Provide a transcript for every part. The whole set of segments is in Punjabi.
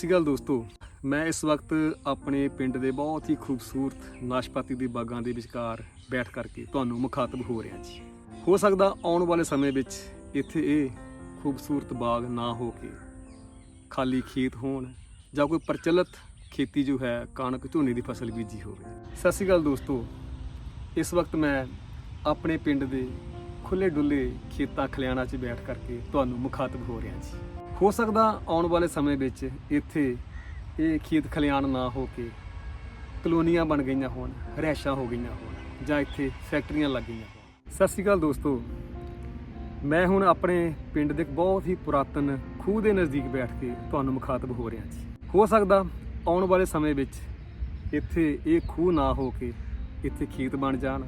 ਸ਼੍ਰੀ ਅਕਾਲ ਦੋਸਤੋ। ਮੈਂ ਇਸ ਵਕਤ ਆਪਣੇ ਪਿੰਡ ਦੇ ਬਹੁਤ ਹੀ ਖੂਬਸੂਰਤ ਨਾਸ਼ਪਾਤੀ ਦੇ ਬਾਗਾਂ ਦੇ ਵਿਚਕਾਰ ਬੈਠ ਕਰਕੇ ਤੁਹਾਨੂੰ ਮੁਖਾਤਬ ਹੋ ਰਿਹਾ ਜੀ। ਹੋ ਸਕਦਾ ਆਉਣ ਵਾਲੇ ਸਮੇਂ ਵਿੱਚ ਇੱਥੇ ਇਹ ਖੂਬਸੂਰਤ ਬਾਗ ਨਾ ਹੋ ਕੇ ਖਾਲੀ ਖੇਤ ਹੋਣ ਜਾਂ ਕੋਈ ਪ੍ਰਚਲਿਤ ਖੇਤੀ ਜੋ ਹੈ ਕਣਕ ਝੋਨੇ ਦੀ ਫਸਲ ਬੀਜੀ ਹੋਵੇ। ਸਤਿ ਸ਼੍ਰੀ ਅਕਾਲ ਦੋਸਤੋ। ਇਸ ਵਕਤ ਮੈਂ ਆਪਣੇ ਪਿੰਡ ਦੇ ਖੁੱਲੇ ਡੁੱਲੇ ਖੇਤਾਂ ਖਲਿਆਣਾ 'ਚ ਬੈਠ ਕਰਕੇ ਤੁਹਾਨੂੰ ਮੁਖਾਤਬ ਹੋ ਰਿਹਾ ਜੀ। ਹੋ ਸਕਦਾ ਆਉਣ ਵਾਲੇ ਸਮੇਂ ਵਿੱਚ ਇੱਥੇ ਇਹ ਖੇਤ ਖਲਿਆਣ ਨਾ ਹੋ ਕੇ ਕਲੋਨੀਆਂ ਬਣ ਗਈਆਂ ਹੋਣ, ਰਹਿਸ਼ਾਂ ਹੋ ਗਈਆਂ ਹੋਣ ਜਾਂ ਇੱਥੇ ਫੈਕਟਰੀਆਂ ਲੱਗ ਗਈਆਂ ਹੋਣ। ਸਤਿ ਸ਼੍ਰੀ ਅਕਾਲ ਦੋਸਤੋ। ਮੈਂ ਹੁਣ ਆਪਣੇ ਪਿੰਡ ਦੇ ਬਹੁਤ ਹੀ ਪੁਰਾਤਨ ਖੂਹ ਦੇ ਨਜ਼ਦੀਕ ਬੈਠ ਕੇ ਤੁਹਾਨੂੰ ਮੁਖਾਤਬ ਹੋ ਰਿਹਾ ਜੀ। ਹੋ ਸਕਦਾ ਆਉਣ ਵਾਲੇ ਸਮੇਂ ਵਿੱਚ ਇੱਥੇ ਇਹ ਖੂਹ ਨਾ ਹੋ ਕੇ ਇੱਥੇ ਖੇਤ ਬਣ ਜਾਣ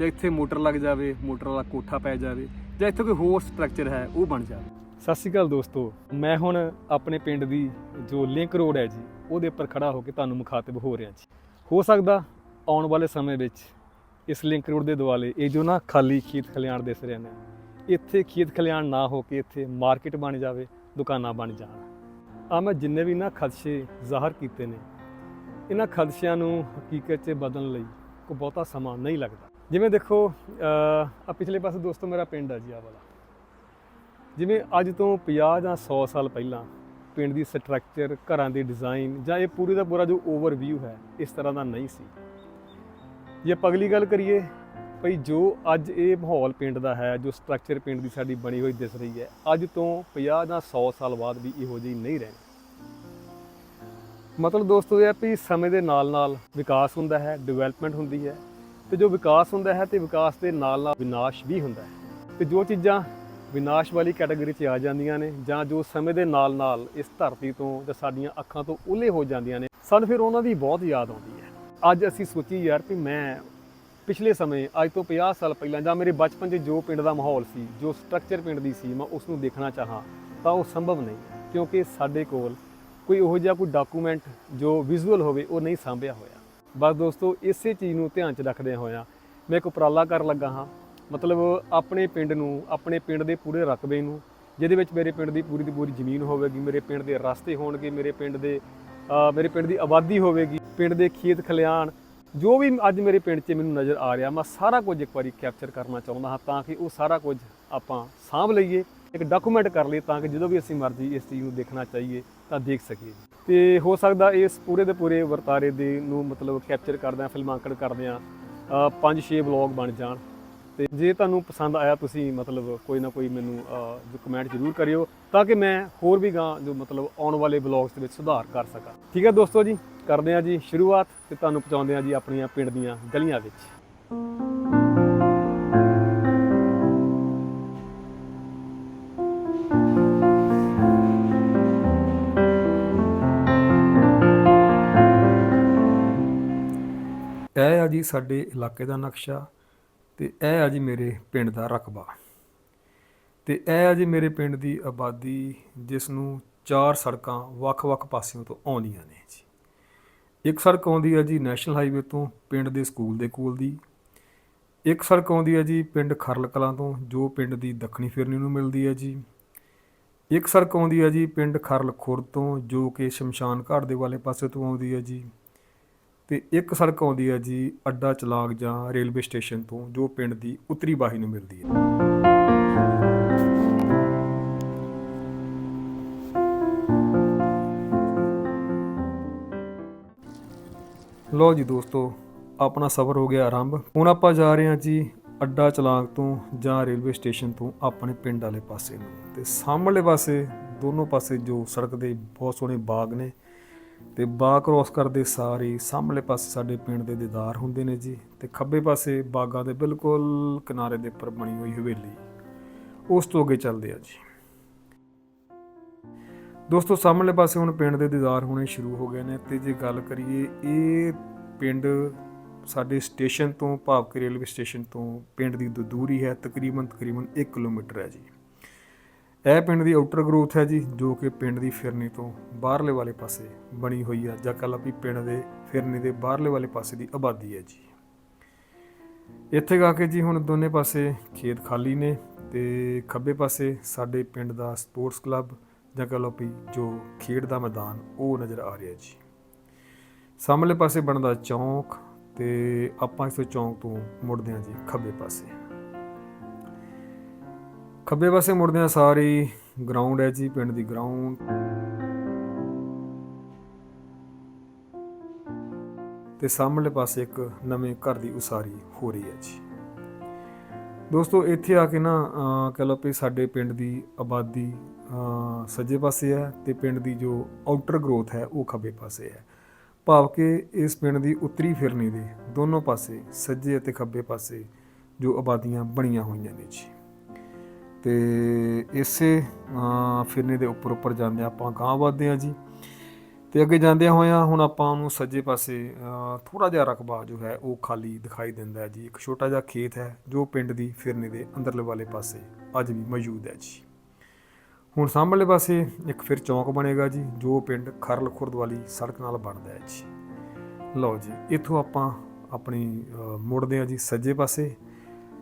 ਜਾਂ ਇੱਥੇ ਮੋਟਰ ਲੱਗ ਜਾਵੇ, ਮੋਟਰ ਵਾਲਾ ਕੋਠਾ ਪੈ ਜਾਵੇ ਜਾਂ ਇੱਥੇ ਕੋਈ ਹੋਰ ਸਟਰਕਚਰ ਹੈ, ਉਹ ਬਣ ਜਾਵੇ। ਸਤਿ ਸ਼੍ਰੀ ਅਕਾਲ ਦੋਸਤੋ, ਮੈਂ ਹੁਣ ਆਪਣੇ ਪਿੰਡ ਦੀ ਜੋ ਲਿੰਕ ਰੋਡ ਹੈ ਜੀ, ਉਹਦੇ ਉੱਪਰ ਖੜਾ ਹੋ ਕੇ ਤੁਹਾਨੂੰ ਮੁਖਾਤਬ ਹੋ ਰਿਹਾ ਜੀ। ਹੋ ਸਕਦਾ ਆਉਣ ਵਾਲੇ ਸਮੇਂ ਵਿੱਚ ਇਸ ਲਿੰਕ ਰੋਡ ਦੇ ਦੁਆਲੇ ਇਹ ਜੋ ਨਾ ਖਾਲੀ ਖੇਤ ਖਲਿਆਣ ਦਿਸ ਰਹੇ ਨੇ, ਇੱਥੇ ਖੇਤ ਖਲਿਆਣ ਨਾ ਹੋ ਕੇ ਇੱਥੇ ਮਾਰਕੀਟ ਬਣ ਜਾਵੇ, ਦੁਕਾਨਾਂ ਬਣ ਜਾਣ। ਆ ਮੈਂ ਜਿੰਨੇ ਵੀ ਨਾ ਖਦਸ਼ੇ ਜ਼ਾਹਰ ਕੀਤੇ ਨੇ, ਇਹਨਾਂ ਖਦਸ਼ਿਆਂ ਨੂੰ ਹਕੀਕਤ 'ਚ ਬਦਲਣ ਲਈ ਕੋਈ ਬਹੁਤਾ ਸਮਾਂ ਨਹੀਂ ਲੱਗਦਾ। ਜਿਵੇਂ ਦੇਖੋ ਆ ਪਿਛਲੇ ਪਾਸੇ ਦੋਸਤੋ ਮੇਰਾ ਪਿੰਡ ਆ ਜੀ ਆ ਵਾਲਾ। ਜਿਵੇਂ ਅੱਜ ਤੋਂ 50 ਜਾਂ 100 ਸਾਲ ਪਹਿਲਾਂ ਪਿੰਡ ਦੀ ਸਟਰਕਚਰ ਘਰਾਂ ਦੇ ਡਿਜ਼ਾਈਨ ਜਾਂ ਇਹ ਪੂਰੀ ਦਾ ਪੂਰਾ ਜੋ ਓਵਰਵਿਊ ਹੈ, ਇਸ ਤਰ੍ਹਾਂ ਦਾ ਨਹੀਂ ਸੀ। ਜੇ ਆਪਾਂ ਅਗਲੀ ਗੱਲ ਕਰੀਏ, ਭਈ ਜੋ ਅੱਜ ਇਹ ਮਾਹੌਲ ਪਿੰਡ ਦਾ ਹੈ, ਜੋ ਸਟਰਕਚਰ ਪਿੰਡ ਦੀ ਸਾਡੀ ਬਣੀ ਹੋਈ ਦਿਸ ਰਹੀ ਹੈ, ਅੱਜ ਤੋਂ 50 ਜਾਂ 100 ਸਾਲ ਬਾਅਦ ਵੀ ਇਹੋ ਜਿਹੀ ਨਹੀਂ ਰਹਿਣੀ। ਮਤਲਬ ਦੋਸਤੋ ਇਹ ਹੈ ਵੀ ਸਮੇਂ ਦੇ ਨਾਲ ਨਾਲ ਵਿਕਾਸ ਹੁੰਦਾ ਹੈ ਡਿਵੈਲਪਮੈਂਟ ਹੁੰਦੀ ਹੈ ਤੇ ਜੋ ਵਿਕਾਸ ਹੁੰਦਾ ਹੈ ਤੇ ਵਿਕਾਸ ਦੇ ਨਾਲ ਨਾਲ ਵਿਨਾਸ਼ ਵੀ ਹੁੰਦਾ ਹੈ। ਤੇ ਜੋ ਚੀਜ਼ਾਂ ਵਿਨਾਸ਼ ਵਾਲੀ ਕੈਟਾਗਰੀ 'ਚ ਆ ਜਾਂਦੀਆਂ ਨੇ ਜਾਂ ਜੋ ਸਮੇਂ ਦੇ ਨਾਲ ਨਾਲ ਇਸ ਧਰਤੀ ਤੋਂ ਜਾਂ ਸਾਡੀਆਂ ਅੱਖਾਂ ਤੋਂ ਉਲੇ ਹੋ ਜਾਂਦੀਆਂ ਨੇ, ਸਾਨੂੰ ਫਿਰ ਉਹਨਾਂ ਦੀ ਬਹੁਤ ਯਾਦ ਆਉਂਦੀ ਹੈ। ਅੱਜ ਅਸੀਂ ਸੋਚੀ ਯਾਰ ਕਿ ਮੈਂ ਪਿਛਲੇ ਸਮੇਂ, ਅੱਜ ਤੋਂ 50 ਸਾਲ ਪਹਿਲਾਂ ਜਾਂ ਮੇਰੇ ਬਚਪਨ 'ਚ ਜੋ ਪਿੰਡ ਦਾ ਮਾਹੌਲ ਸੀ, ਜੋ ਸਟਰਕਚਰ ਪਿੰਡ ਦੀ ਸੀ, ਮੈਂ ਉਸ ਨੂੰ ਦੇਖਣਾ ਚਾਹਾਂ, ਤਾਂ ਉਹ ਸੰਭਵ ਨਹੀਂ, ਕਿਉਂਕਿ ਸਾਡੇ ਕੋਲ ਕੋਈ ਉਹੋ ਜਿਹਾ ਕੋਈ ਡਾਕੂਮੈਂਟ ਜੋ ਵਿਜ਼ੂਅਲ ਹੋਵੇ, ਉਹ ਨਹੀਂ ਸਾਂਭਿਆ ਹੋਇਆ। ਬਸ ਦੋਸਤੋ, ਇਸੇ ਚੀਜ਼ ਨੂੰ ਧਿਆਨ 'ਚ ਰੱਖਦਿਆਂ ਹੋਇਆਂ ਮੈਂ ਇੱਕ ਉਪਰਾਲਾ ਕਰਨ ਲੱਗਾ ਹਾਂ। ਮਤਲਬ ਆਪਣੇ ਪਿੰਡ ਨੂੰ ਆਪਣੇ ਪਿੰਡ ਦੇ ਪੂਰੇ ਰਕਬੇ ਨੂੰ ਜਿਹਦੇ ਵਿੱਚ ਮੇਰੇ ਪਿੰਡ ਦੀ ਪੂਰੀ ਦੀ ਪੂਰੀ ਜ਼ਮੀਨ ਹੋਵੇਗੀ ਮੇਰੇ ਪਿੰਡ ਦੇ ਰਸਤੇ ਹੋਣਗੇ ਮੇਰੇ ਪਿੰਡ ਦੇ ਮੇਰੇ ਪਿੰਡ ਦੀ ਆਬਾਦੀ ਹੋਵੇਗੀ ਪਿੰਡ ਦੇ ਖੇਤ ਖਲਿਆਣ ਜੋ ਵੀ ਅੱਜ ਮੇਰੇ ਪਿੰਡ 'ਚ ਮੈਨੂੰ ਨਜ਼ਰ ਆ ਰਿਹਾ ਮੈਂ ਸਾਰਾ ਕੁਝ ਇੱਕ ਵਾਰੀ ਕੈਪਚਰ ਕਰਨਾ ਚਾਹੁੰਦਾ ਹਾਂ ਤਾਂ ਕਿ ਉਹ ਸਾਰਾ ਕੁਝ ਆਪਾਂ ਸਾਂਭ ਲਈਏ ਇੱਕ ਡਾਕੂਮੈਂਟ ਕਰ ਲਈਏ ਤਾਂ ਕਿ ਜਦੋਂ ਵੀ ਅਸੀਂ ਮਰਜ਼ੀ ਇਸ ਚੀਜ਼ ਨੂੰ ਦੇਖਣਾ ਚਾਹੀਏ ਤਾਂ ਦੇਖ ਸਕੀਏ। ਤੇ ਹੋ ਸਕਦਾ ਇਸ ਪੂਰੇ ਦੇ ਪੂਰੇ ਵਰਤਾਰੇ ਦੇ ਨੂੰ ਮਤਲਬ ਕੈਪਚਰ ਕਰਦਿਆਂ ਫਿਲਮਾਂਕਣ ਕਰਦਿਆਂ ਅ, ਪੰਜ ਛੇ ਵਲੌਗ ਬਣ ਜਾਣ। ਤੇ ਜੇ ਤੁਹਾਨੂੰ ਪਸੰਦ ਆਇਆ ਤੁਸੀਂ ਮਤਲਬ ਕੋਈ ਨਾ ਕੋਈ ਮੈਨੂੰ ਜੋ ਕਮੈਂਟ ਜ਼ਰੂਰ ਕਰਿਓ ਤਾਂ ਕਿ ਮੈਂ ਹੋਰ ਵੀ ਗਾਂ ਜੋ ਮਤਲਬ ਆਉਣ ਵਾਲੇ ਵਲੌਗਸ ਦੇ ਵਿੱਚ ਸੁਧਾਰ ਕਰ ਸਕਾਂ। ਠੀਕ ਹੈ ਦੋਸਤੋ ਜੀ, ਕਰਦੇ ਹਾਂ ਜੀ ਸ਼ੁਰੂਆਤ ਤੇ ਤੁਹਾਨੂੰ ਪਹੁੰਚਾਉਂਦੇ ਹਾਂ ਜੀ ਆਪਣੀਆਂ ਪਿੰਡ ਦੀਆਂ ਗਲੀਆਂ ਵਿੱਚ। ਇਹ ਆ ਜੀ ਸਾਡੇ ਇਲਾਕੇ ਦਾ ਨਕਸ਼ਾ। ਤੇ ਇਹ ਆ ਜੀ ਮੇਰੇ ਪਿੰਡ ਦਾ ਰਕਬਾ। ਤੇ ਇਹ ਆ ਜੀ ਮੇਰੇ ਪਿੰਡ ਦੀ ਆਬਾਦੀ ਜਿਸ ਨੂੰ ਚਾਰ ਸੜਕਾਂ ਵੱਖ-ਵੱਖ ਪਾਸਿਓਂ ਤੋਂ ਆਉਂਦੀਆਂ ਨੇ ਜੀ। ਇੱਕ ਸੜਕ ਆਉਂਦੀ ਹੈ ਜੀ ਨੈਸ਼ਨਲ ਹਾਈਵੇ ਤੋਂ ਪਿੰਡ ਦੇ ਸਕੂਲ ਦੇ ਕੋਲ ਦੀ। ਇੱਕ ਸੜਕ ਆਉਂਦੀ ਹੈ ਜੀ ਪਿੰਡ ਖਰਲ ਕਲਾਂ ਤੋਂ, ਜੋ ਪਿੰਡ ਦੀ ਦੱਖਣੀ ਫਿਰਨੀ ਨੂੰ ਮਿਲਦੀ ਹੈ ਜੀ। ਇੱਕ ਸੜਕ ਆਉਂਦੀ ਹੈ ਜੀ ਪਿੰਡ ਖਰਲ ਖੁਰਦ ਤੋਂ, ਜੋ ਕਿ ਸ਼ਮਸ਼ਾਨ ਘਾਟ ਦੇ ਵਾਲੇ ਪਾਸੇ ਤੋਂ ਆਉਂਦੀ ਹੈ ਜੀ। ਤੇ ਇੱਕ ਸੜਕ ਆਉਂਦੀ ਹੈ ਜੀ ਅੱਡਾ ਚਲਾਕ ਜਾਂ ਰੇਲਵੇ ਸਟੇਸ਼ਨ ਤੋਂ, ਜੋ ਪਿੰਡ ਦੀ ਉੱਤਰੀ ਬਾਹੀ ਨੂੰ ਮਿਲਦੀ ਹੈ। ਲੋ ਜੀ ਦੋਸਤੋ, ਆਪਣਾ ਸਫ਼ਰ ਹੋ ਗਿਆ ਆਰੰਭ। ਹੁਣ ਆਪਾਂ ਜਾ ਰਹੇ ਹਾਂ ਜੀ ਅੱਡਾ ਚਲਾਕ ਤੋਂ ਜਾਂ ਰੇਲਵੇ ਸਟੇਸ਼ਨ ਤੋਂ ਆਪਣੇ ਪਿੰਡ ਵਾਲੇ ਪਾਸੇ ਨੂੰ। ਤੇ ਸਾਹਮਣੇ ਪਾਸੇ, ਦੋਨੋਂ ਪਾਸੇ ਜੋ ਸੜਕ ਦੇ ਬਹੁਤ ਸੋਹਣੇ ਬਾਗ ਨੇ ਤੇ ਬਾਗ ਕ੍ਰੋਸ ਕਰਦੇ ਸਾਰੇ ਸਾਹਮਣੇ ਪਾਸੇ ਸਾਡੇ ਪਿੰਡ ਦੇ ਦੀਦਾਰ ਹੁੰਦੇ ਨੇ ਜੀ ਤੇ ਖੱਬੇ ਪਾਸੇ ਬਾਗਾਂ ਦੇ ਬਿਲਕੁਲ ਕਿਨਾਰੇ ਦੇ ਉੱਪਰ ਬਣੀ ਹੋਈ ਹਵੇਲੀ। ਉਸ ਤੋਂ ਅੱਗੇ ਚੱਲਦੇ ਆ ਜੀ। ਦੋਸਤੋ, ਸਾਹਮਣੇ ਪਾਸੇ ਹੁਣ ਪਿੰਡ ਦੇ ਦੀਦਾਰ ਹੋਣੇ ਸ਼ੁਰੂ ਹੋ ਗਏ ਨੇ ਤੇ ਜੇ ਗੱਲ ਕਰੀਏ ਇਹ ਪਿੰਡ ਸਾਡੇ ਸਟੇਸ਼ਨ ਤੋਂ ਭਾਵ ਕਿ ਰੇਲਵੇ ਸਟੇਸ਼ਨ ਤੋਂ ਪਿੰਡ ਦੀ ਦ- ਦੂਰੀ ਹੈ ਤਕਰੀਬਨ ਤਕਰੀਬਨ 1 ਕਿਲੋਮੀਟਰ ਹੈ ਜੀ। ਇਹ ਪਿੰਡ ਦੀ ਆਊਟਰ ਗਰੋਥ ਹੈ ਜੀ, ਜੋ ਕਿ ਪਿੰਡ ਦੀ ਫਿਰਨੀ ਤੋਂ ਬਾਹਰਲੇ ਵਾਲੇ ਪਾਸੇ ਬਣੀ ਹੋਈ ਹੈ। ਜਾਂ ਕਹ ਲਾ ਵੀ ਪਿੰਡ ਦੇ ਫਿਰਨੀ ਦੇ ਬਾਹਰਲੇ ਵਾਲੇ ਪਾਸੇ ਦੀ ਆਬਾਦੀ ਹੈ ਜੀ। ਇੱਥੇ ਗਾ ਕੇ ਜੀ ਹੁਣ ਦੋਨੇ ਪਾਸੇ ਖੇਤ ਖਾਲੀ ਨੇ ਤੇ ਖੱਬੇ ਪਾਸੇ ਸਾਡੇ ਪਿੰਡ ਦਾ ਸਪੋਰਟਸ ਕਲੱਬ ਜਾਂ ਕਹ ਲਓ ਵੀ ਜੋ ਖੇਡ ਦਾ ਮੈਦਾਨ, ਉਹ ਨਜ਼ਰ ਆ ਰਿਹਾ ਜੀ। ਸਾਹਮਣੇ ਪਾਸੇ ਬਣਦਾ ਚੌਂਕ ਤੇ ਆਪਾਂ ਇਸ ਚੌਂਕ ਤੋਂ ਮੁੜਦੇ ਹਾਂ ਜੀ ਖੱਬੇ ਪਾਸੇ। ਖੱਬੇ ਪਾਸੇ ਮੁੜਦਿਆਂ ਹਾਂ ਸਾਰੀ ਗਰਾਊਂਡ ਹੈ ਜੀ, ਪਿੰਡ ਦੀ ਗਰਾਊਂਡ ਤੇ ਸਾਹਮਣੇ ਪਾਸੇ ਇੱਕ ਨਵੇਂ ਘਰ ਦੀ ਉਸਾਰੀ ਹੋ ਰਹੀ ਹੈ ਜੀ। ਦੋਸਤੋ, ਇੱਥੇ ਆ ਕੇ ਨਾ, ਅਹ, ਕਹਿ ਲਓ ਵੀ ਸਾਡੇ ਪਿੰਡ ਦੀ ਆਬਾਦੀ ਸੱਜੇ ਪਾਸੇ ਹੈ ਤੇ ਪਿੰਡ ਦੀ ਜੋ ਆਊਟਰ ਗਰੋਥ ਹੈ, ਉਹ ਖੱਬੇ ਪਾਸੇ ਹੈ। ਭਾਵ ਕਿ ਇਸ ਪਿੰਡ ਦੀ ਉੱਤਰੀ ਫਿਰਨੀ ਦੇ ਦੋਨੋਂ ਪਾਸੇ, ਸੱਜੇ ਅਤੇ ਖੱਬੇ ਪਾਸੇ ਜੋ ਆਬਾਦੀਆਂ ਬਣੀਆਂ ਹੋਈਆਂ ਨੇ ਜੀ। ਤੇ ਇਸੇ ਫਿਰਨੇ ਦੇ ਉੱਪਰ ਉੱਪਰ ਜਾਂਦੇ ਆਪਾਂ, ਗਾਂਹ ਵੱਧਦੇ ਹਾਂ ਜੀ। ਤੇ ਅੱਗੇ ਜਾਂਦਿਆਂ ਹੋਇਆਂ ਹੁਣ ਆਪਾਂ ਨੂੰ ਸੱਜੇ ਪਾਸੇ ਥੋੜਾ ਜਿਹਾ ਰਕਬਾ ਜੋ ਹੈ ਉਹ ਖਾਲੀ ਦਿਖਾਈ ਦਿੰਦਾ ਹੈ ਜੀ। ਇੱਕ ਛੋਟਾ ਜਿਹਾ ਖੇਤ ਹੈ ਜੋ ਪਿੰਡ ਦੀ ਫਿਰਨੇ ਦੇ ਅੰਦਰਲੇ ਵਾਲੇ ਪਾਸੇ ਅੱਜ ਵੀ ਮੌਜੂਦ ਹੈ ਜੀ। ਹੁਣ ਸਾਹਮਣੇ ਪਾਸੇ ਇੱਕ ਫਿਰ ਚੌਂਕ ਬਣੇਗਾ ਜੀ, ਜੋ ਪਿੰਡ ਖਰਲ ਖੁਰਦ ਵਾਲੀ ਸੜਕ ਨਾਲ ਬਣਦਾ ਹੈ ਜੀ। ਲਓ ਜੀ, ਇੱਥੋਂ ਆਪਾਂ ਆਪਣੀ ਮੁੜਦੇ ਹਾਂ ਜੀ ਸੱਜੇ ਪਾਸੇ।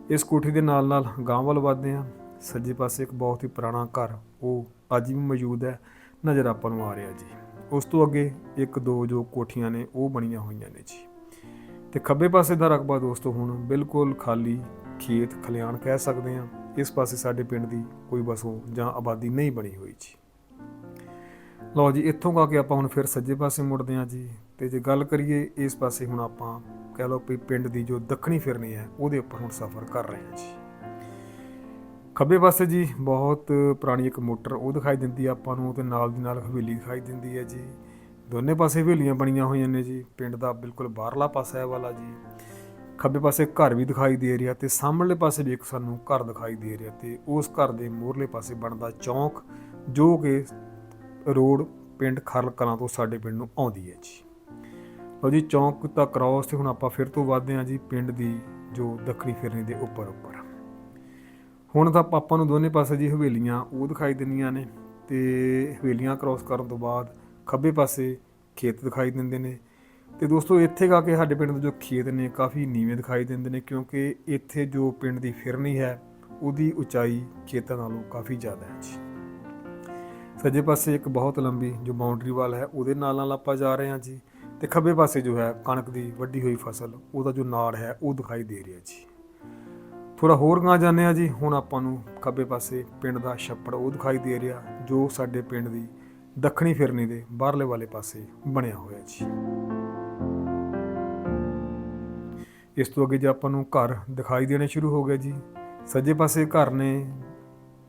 ਇਸ ਕੋਠੀ ਦੇ ਨਾਲ ਨਾਲ ਗਾਂਵ ਵੱਲ ਵੱਧਦੇ ਹਾਂ। ਸੱਜੇ ਪਾਸੇ ਇੱਕ ਬਹੁਤ ਹੀ ਪੁਰਾਣਾ ਘਰ, ਉਹ ਅੱਜ ਵੀ ਮੌਜੂਦ ਹੈ, ਨਜ਼ਰ ਆਪਾਂ ਨੂੰ ਆ ਰਿਹਾ ਜੀ। ਉਸ ਤੋਂ ਅੱਗੇ ਇੱਕ ਦੋ ਜੋ ਕੋਠੀਆਂ ਨੇ, ਉਹ ਬਣੀਆਂ ਹੋਈਆਂ ਨੇ ਜੀ। ਤੇ ਖੱਬੇ ਪਾਸੇ ਦਾ ਰਕਬਾ ਦੋਸਤੋ ਹੁਣ ਬਿਲਕੁਲ ਖਾਲੀ ਖੇਤ ਖਲਿਆਣ ਕਹਿ ਸਕਦੇ ਹਾਂ। ਇਸ ਪਾਸੇ ਸਾਡੇ ਪਿੰਡ ਦੀ ਕੋਈ ਬਸੋਂ ਜਾਂ ਆਬਾਦੀ ਨਹੀਂ ਬਣੀ ਹੋਈ ਜੀ। ਲਓ ਜੀ, ਇੱਥੋਂ ਕਾ ਕੇ ਆਪਾਂ ਹੁਣ ਫਿਰ ਸੱਜੇ ਪਾਸੇ ਮੁੜਦੇ ਹਾਂ ਜੀ। ਤੇ ਜੇ ਗੱਲ ਕਰੀਏ ਇਸ ਪਾਸੇ ਹੁਣ ਆਪਾਂ, ਕਹਿ ਲਓ ਵੀ ਪਿੰਡ ਦੀ ਜੋ ਦੱਖਣੀ ਫਿਰਨੀ ਹੈ, ਉਹਦੇ ਉੱਪਰ ਹੁਣ ਸਫ਼ਰ ਕਰ ਰਹੇ ਹਾਂ ਜੀ। ਖੱਬੇ ਪਾਸੇ ਜੀ ਬਹੁਤ ਪੁਰਾਣੀ ਇੱਕ ਮੋਟਰ ਉਹ ਦਿਖਾਈ ਦਿੰਦੀ ਆ ਆਪਾਂ ਨੂੰ, ਤੇ ਨਾਲ ਦੀ ਨਾਲ ਹਵੇਲੀ ਦਿਖਾਈ ਦਿੰਦੀ ਹੈ ਜੀ। ਦੋਨੇ ਪਾਸੇ ਹਵੇਲੀਆਂ ਬਣੀਆਂ ਹੋਈਆਂ ਨੇ ਜੀ, ਪਿੰਡ ਦਾ ਬਿਲਕੁਲ ਬਾਹਰਲਾ ਪਾਸਾ ਹੈ ਵਾਲਾ ਜੀ। ਖੱਬੇ ਪਾਸੇ ਘਰ ਵੀ ਦਿਖਾਈ ਦੇ ਰਿਹਾ ਤੇ ਸਾਹਮਣੇ ਪਾਸੇ ਵੀ ਇੱਕ ਸਾਨੂੰ ਘਰ ਦਿਖਾਈ ਦੇ ਰਿਹਾ ਤੇ ਉਸ ਘਰ ਦੇ ਮੋਹਰਲੇ ਪਾਸੇ ਬਣਦਾ ਚੌਂਕ, ਜੋ ਕਿ ਰੋਡ ਪਿੰਡ ਖਰਲ ਕਲਾਂ ਤੋਂ ਸਾਡੇ ਪਿੰਡ ਨੂੰ ਆਉਂਦੀ ਹੈ ਜੀ। ਲਓ ਜੀ, ਚੌਂਕ ਤਾਂ ਕ੍ਰਾਸ ਤੇ ਹੁਣ ਆਪਾਂ ਫਿਰ ਤੋਂ ਵੱਧਦੇ ਹਾਂ ਜੀ, ਪਿੰਡ ਦੀ ਜੋ ਦੱਖਣੀ ਫਿਰਨੀ ਦੇ ਉੱਪਰ ਉੱਪਰ ਹੁਣ ਤਾਂ ਆਪਾਂ ਨੂੰ ਦੋਨੇ ਪਾਸੇ ਜੀ ਹਵੇਲੀਆਂ ਉਹ ਦਿਖਾਈ ਦਿੰਦੀਆਂ ਨੇ ਤੇ ਹਵੇਲੀਆਂ ਕ੍ਰਾਸ ਕਰਨ ਤੋਂ ਬਾਅਦ ਖੱਬੇ ਪਾਸੇ ਖੇਤ ਦਿਖਾਈ ਦਿੰਦੇ ਨੇ। ਤੇ ਦੋਸਤੋ, ਇੱਥੇ ਗਾ ਕੇ ਸਾਡੇ ਪਿੰਡ ਦੇ ਜੋ ਖੇਤ ਨੇ, ਕਾਫੀ ਨੀਵੇਂ ਦਿਖਾਈ ਦਿੰਦੇ ਨੇ ਕਿਉਂਕਿ ਇੱਥੇ ਜੋ ਪਿੰਡ ਦੀ ਫਿਰਨੀ ਹੈ, ਉਹਦੀ ਉਚਾਈ ਖੇਤਾਂ ਨਾਲੋਂ ਕਾਫੀ ਜ਼ਿਆਦਾ ਹੈ ਜੀ। ਸੱਜੇ ਪਾਸੇ ਇੱਕ ਬਹੁਤ ਲੰਬੀ ਜੋ ਬਾਉਂਡਰੀ ਵਾਲ ਹੈ, ਉਹਦੇ ਨਾਲ ਨਾਲ ਆਪਾਂ ਜਾ ਰਹੇ ਹਾਂ ਜੀ। ਤੇ ਖੱਬੇ ਪਾਸੇ ਜੋ ਹੈ ਕਣਕ ਦੀ ਵੱਡੀ ਹੋਈ ਫਸਲ, ਉਹਦਾ ਜੋ ਨਾੜ ਹੈ, ਉਹ ਦਿਖਾਈ ਦੇ ਰਿਹਾ ਜੀ। ਥੋੜਾ ਹੋਰ ਗਾਂ ਜਾਂਦੇ ਆ ਜੀ। ਹੁਣ ਆਪਾਂ ਨੂੰ ਖੱਬੇ ਪਾਸੇ ਪਿੰਡ ਦਾ ਛੱਪੜ ਉਹ ਦਿਖਾਈ ਦੇ ਰਿਹਾ, ਜੋ ਸਾਡੇ ਪਿੰਡ ਦੀ ਦੱਖਣੀ ਫਿਰਨੀ ਦੇ ਬਾਹਰਲੇ ਵਾਲੇ ਪਾਸੇ ਬਣਿਆ ਹੋਇਆ ਜੀ। ਇਸ ਤੋਂ ਅੱਗੇ ਜੇ ਆਪਾਂ ਨੂੰ ਘਰ ਦਿਖਾਈ ਦੇਣੇ ਸ਼ੁਰੂ ਹੋ ਗਏ ਜੀ। ਸੱਜੇ ਪਾਸੇ ਘਰ ਨੇ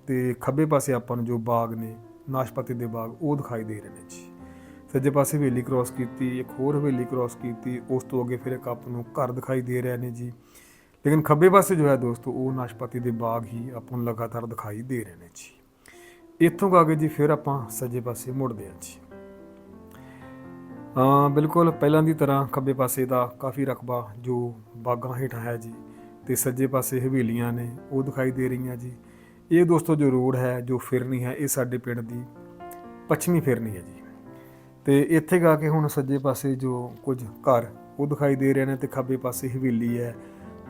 ਤੇ ਖੱਬੇ ਪਾਸੇ ਆਪਾਂ ਨੂੰ ਜੋ ਬਾਗ ਨੇ, ਨਾਸ਼ਪਾਤੀ ਦੇ ਬਾਗ, ਉਹ ਦਿਖਾਈ ਦੇ ਰਹੇ ਨੇ ਜੀ। ਸੱਜੇ ਪਾਸੇ ਹਵੇਲੀ ਕ੍ਰਾਸ ਕੀਤੀ, ਇੱਕ ਹੋਰ ਹਵੇਲੀ ਕ੍ਰਾਸ ਕੀਤੀ, ਉਸ ਤੋਂ ਅੱਗੇ ਫਿਰ ਇੱਕ ਆਪ ਨੂੰ ਘਰ ਦਿਖਾਈ ਦੇ ਰਹੇ ਨੇ ਜੀ। ਲੇਕਿਨ ਖੱਬੇ ਪਾਸੇ ਜੋ ਹੈ ਦੋਸਤੋ, ਉਹ ਨਾਸ਼ਪਾਤੀ ਦੇ ਬਾਗ ਹੀ ਆਪਾਂ ਨੂੰ ਲਗਾਤਾਰ ਦਿਖਾਈ ਦੇ ਰਹੇ ਨੇ ਜੀ। ਇੱਥੋਂ ਕੁ ਅੱਗੇ ਜੀ ਫਿਰ ਆਪਾਂ ਸੱਜੇ ਪਾਸੇ ਮੁੜਦੇ ਹਾਂ ਜੀ। ਹਾਂ ਬਿਲਕੁਲ ਪਹਿਲਾਂ ਦੀ ਤਰ੍ਹਾਂ ਖੱਬੇ ਪਾਸੇ ਦਾ ਕਾਫੀ ਰਕਬਾ ਜੋ ਬਾਗਾਂ ਹੇਠਾਂ ਹੈ ਜੀ ਤੇ ਸੱਜੇ ਪਾਸੇ ਹਵੇਲੀਆਂ ਨੇ, ਉਹ ਦਿਖਾਈ ਦੇ ਰਹੀਆਂ ਜੀ। ਇਹ ਦੋਸਤੋ ਜੋ ਰੋਡ ਹੈ, ਜੋ ਫਿਰਨੀ ਹੈ, ਇਹ ਸਾਡੇ ਪਿੰਡ ਦੀ ਪੱਛਮੀ ਫਿਰਨੀ ਹੈ ਜੀ। ਤੇ ਇੱਥੇ ਗਾ ਕੇ ਹੁਣ ਸੱਜੇ ਪਾਸੇ ਜੋ ਕੁਝ ਘਰ, ਉਹ ਦਿਖਾਈ ਦੇ ਰਹੇ ਨੇ ਤੇ ਖੱਬੇ ਪਾਸੇ ਹਵੇਲੀ ਹੈ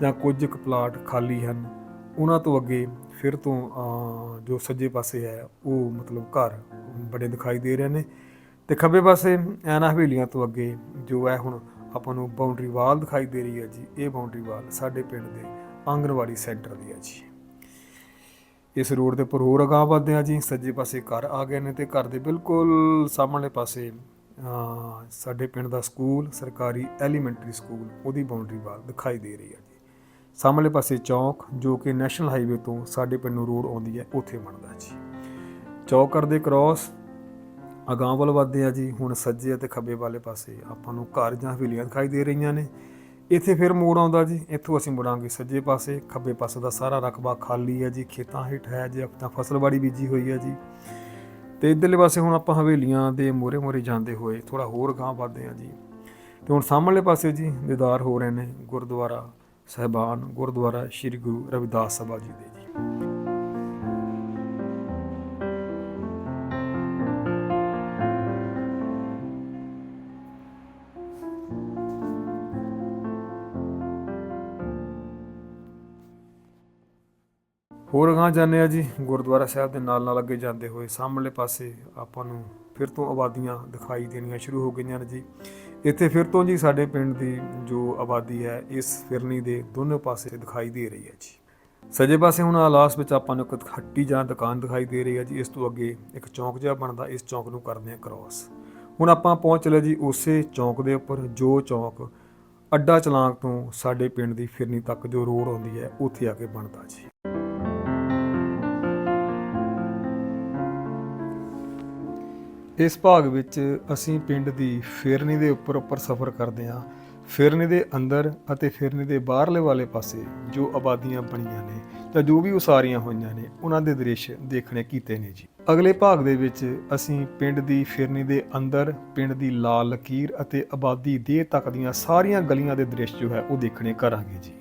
ਜਾਂ ਕੁਝ ਕੁ ਪਲਾਟ ਖਾਲੀ ਹਨ, ਉਹਨਾਂ ਤੋਂ ਅੱਗੇ ਫਿਰ ਤੋਂ ਜੋ ਸੱਜੇ ਪਾਸੇ ਹੈ, ਉਹ ਮਤਲਬ ਘਰ ਬੜੇ ਦਿਖਾਈ ਦੇ ਰਹੇ ਨੇ। ਤੇ ਖੱਬੇ ਪਾਸੇ ਐਨਾ ਹਵੇਲੀਆਂ ਤੋਂ ਅੱਗੇ ਜੋ ਹੈ ਹੁਣ ਆਪਾਂ ਨੂੰ ਬਾਉਂਡਰੀ ਵਾਲ ਦਿਖਾਈ ਦੇ ਰਹੀ ਹੈ ਜੀ। ਇਹ ਬਾਉਂਡਰੀ ਵਾਲ ਸਾਡੇ ਪਿੰਡ ਦੇ ਆਂਗਨਵਾੜੀ ਸੈਂਟਰ ਦੀ ਹੈ ਜੀ। ਇਸ ਰੋਡ ਦੇ ਉੱਪਰ ਹੋਰ ਅਗਾਂਹ ਵੱਧਦੇ ਆ ਜੀ। ਸੱਜੇ ਪਾਸੇ ਘਰ ਆ ਗਏ ਨੇ ਤੇ ਘਰ ਦੇ ਬਿਲਕੁਲ ਸਾਹਮਣੇ ਪਾਸੇ ਸਾਡੇ ਪਿੰਡ ਦਾ ਸਕੂਲ, ਸਰਕਾਰੀ ਐਲੀਮੈਂਟਰੀ ਸਕੂਲ, ਉਹਦੀ ਬਾਉਂਡਰੀ ਵਾਲ ਦਿਖਾਈ ਦੇ ਰਹੀ ਹੈ ਜੀ। ਸਾਹਮਣੇ ਪਾਸੇ ਚੌਕ, ਜੋ ਕਿ ਨੈਸ਼ਨਲ ਹਾਈਵੇ ਤੋਂ ਸਾਡੇ ਪਿੰਡ ਨੂੰ ਰੋਡ ਆਉਂਦੀ ਹੈ, ਉੱਥੇ ਬਣਦਾ ਜੀ। ਚੌਕ ਕਰਦੇ ਕ੍ਰਾਸ ਅਗਾਂਹ ਵੱਲ ਵੱਧਦੇ ਆ ਜੀ। ਹੁਣ ਸੱਜੇ ਅਤੇ ਖੱਬੇ ਵਾਲੇ ਪਾਸੇ ਆਪਾਂ ਨੂੰ ਘਰ ਜਾਂ ਹਵੇਲੀਆਂ ਦਿਖਾਈ ਦੇ ਰਹੀਆਂ ਨੇ। ਇੱਥੇ ਫਿਰ ਮੋੜ ਆਉਂਦਾ ਜੀ। ਇੱਥੋਂ ਅਸੀਂ ਮੁੜਾਂਗੇ ਸੱਜੇ ਪਾਸੇ। ਖੱਬੇ ਪਾਸੇ ਦਾ ਸਾਰਾ ਰਕਬਾ ਖਾਲੀ ਹੈ ਜੀ। ਖੇਤਾਂ ਹੇਠ ਹੈ ਜੀ। ਆਪਣਾ ਫਸਲਬਾੜੀ ਬੀਜੀ ਹੋਈ ਹੈ ਜੀ। ਤੇ ਇਧਰਲੇ ਪਾਸੇ ਹੁਣ ਆਪਾਂ ਹਵੇਲੀਆਂ ਦੇ ਮੋਰੇ ਮੋਰੇ ਜਾਂਦੇ ਹੋਏ ਥੋੜਾ ਹੋਰ ਗਾਂਹ ਵੱਧਦੇ ਆ ਜੀ। ਤੇ ਹੁਣ ਸਾਹਮਣੇ ਪਾਸੇ ਜੀ ਦੀਦਾਰ ਹੋ ਰਹੇ ਨੇ ਗੁਰਦੁਆਰਾ ਸਹਿਬਾਨ ਗੁਰਦੁਆਰਾ ਸ੍ਰੀ ਗੁਰੂ ਰਵਿਦਾਸ ਸਭਾ ਜੀ ਦੇ ਜੀ। ਹੋਰ ਅਗਾਂਹ ਜਾਂਦੇ ਆ ਜੀ, ਗੁਰਦੁਆਰਾ ਸਾਹਿਬ ਦੇ ਨਾਲ ਨਾਲ ਅੱਗੇ ਜਾਂਦੇ ਹੋਏ ਸਾਹਮਣੇ ਪਾਸੇ ਆਪਾਂ ਨੂੰ ਫਿਰ ਤੋਂ ਆਬਾਦੀਆਂ ਦਿਖਾਈ ਦੇਣੀਆਂ ਸ਼ੁਰੂ ਹੋ ਗਈਆਂ ਨੇ ਜੀ। ਇੱਥੇ ਫਿਰ ਤੋਂ ਜੀ ਸਾਡੇ ਪਿੰਡ ਦੀ ਜੋ ਆਬਾਦੀ ਹੈ, ਇਸ ਫਿਰਨੀ ਦੇ ਦੋਨੋਂ ਪਾਸੇ ਦਿਖਾਈ ਦੇ ਰਹੀ ਹੈ ਜੀ। ਸੱਜੇ ਪਾਸੇ ਹੁਣ ਆਲਾਸ ਵਿੱਚ ਆਪਾਂ ਨੂੰ ਇੱਕ ਹੱਟੀ ਜਾਂ ਦੁਕਾਨ ਦਿਖਾਈ ਦੇ ਰਹੀ ਹੈ ਜੀ, ਇਸ ਤੋਂ ਅੱਗੇ ਇੱਕ ਚੌਂਕ ਜਿਹਾ ਬਣਦਾ, ਇਸ ਚੌਂਕ ਨੂੰ ਕਰਦੇ ਆ ਕ੍ਰਾਸ ਹੁਣ ਆਪਾਂ ਪਹੁੰਚ ਚਲੇ ਜੀ ਉਸੇ ਚੌਂਕ ਦੇ ਉੱਪਰ, ਜੋ ਚੌਂਕ ਅੱਡਾ ਚਲਾਂਕ ਤੋਂ ਸਾਡੇ ਪਿੰਡ ਦੀ ਫਿਰਨੀ ਤੱਕ ਜੋ ਰੋਡ ਆਉਂਦੀ ਹੈ, ਉੱਥੇ ਆ ਕੇ ਬਣਦਾ ਜੀ। ਇਸ ਭਾਗ ਵਿੱਚ ਅਸੀਂ ਪਿੰਡ ਦੀ ਫਿਰਨੀ ਦੇ ਉੱਪਰ ਉੱਪਰ ਸਫ਼ਰ ਕਰਦੇ ਹਾਂ। ਫਿਰਨੀ ਦੇ ਅੰਦਰ ਅਤੇ ਫਿਰਨੀ ਦੇ ਬਾਹਰਲੇ ਵਾਲੇ ਪਾਸੇ ਜੋ ਆਬਾਦੀਆਂ ਬਣੀਆਂ ਨੇ ਜਾਂ ਜੋ ਵੀ ਉਸਾਰੀਆਂ ਹੋਈਆਂ ਨੇ, ਉਹਨਾਂ ਦੇ ਦ੍ਰਿਸ਼ ਦੇਖਣੇ ਕੀਤੇ ਨੇ ਜੀ। ਅਗਲੇ ਭਾਗ ਦੇ ਵਿੱਚ ਅਸੀਂ ਪਿੰਡ ਦੀ ਫਿਰਨੀ ਦੇ ਅੰਦਰ, ਪਿੰਡ ਦੀ ਲਾਲ ਲਕੀਰ ਅਤੇ ਆਬਾਦੀ ਦੇਹ ਤੱਕ ਦੀਆਂ ਸਾਰੀਆਂ ਗਲੀਆਂ ਦੇ ਦ੍ਰਿਸ਼ ਜੋ ਹੈ ਉਹ ਦੇਖਣੇ ਕਰਾਂਗੇ ਜੀ।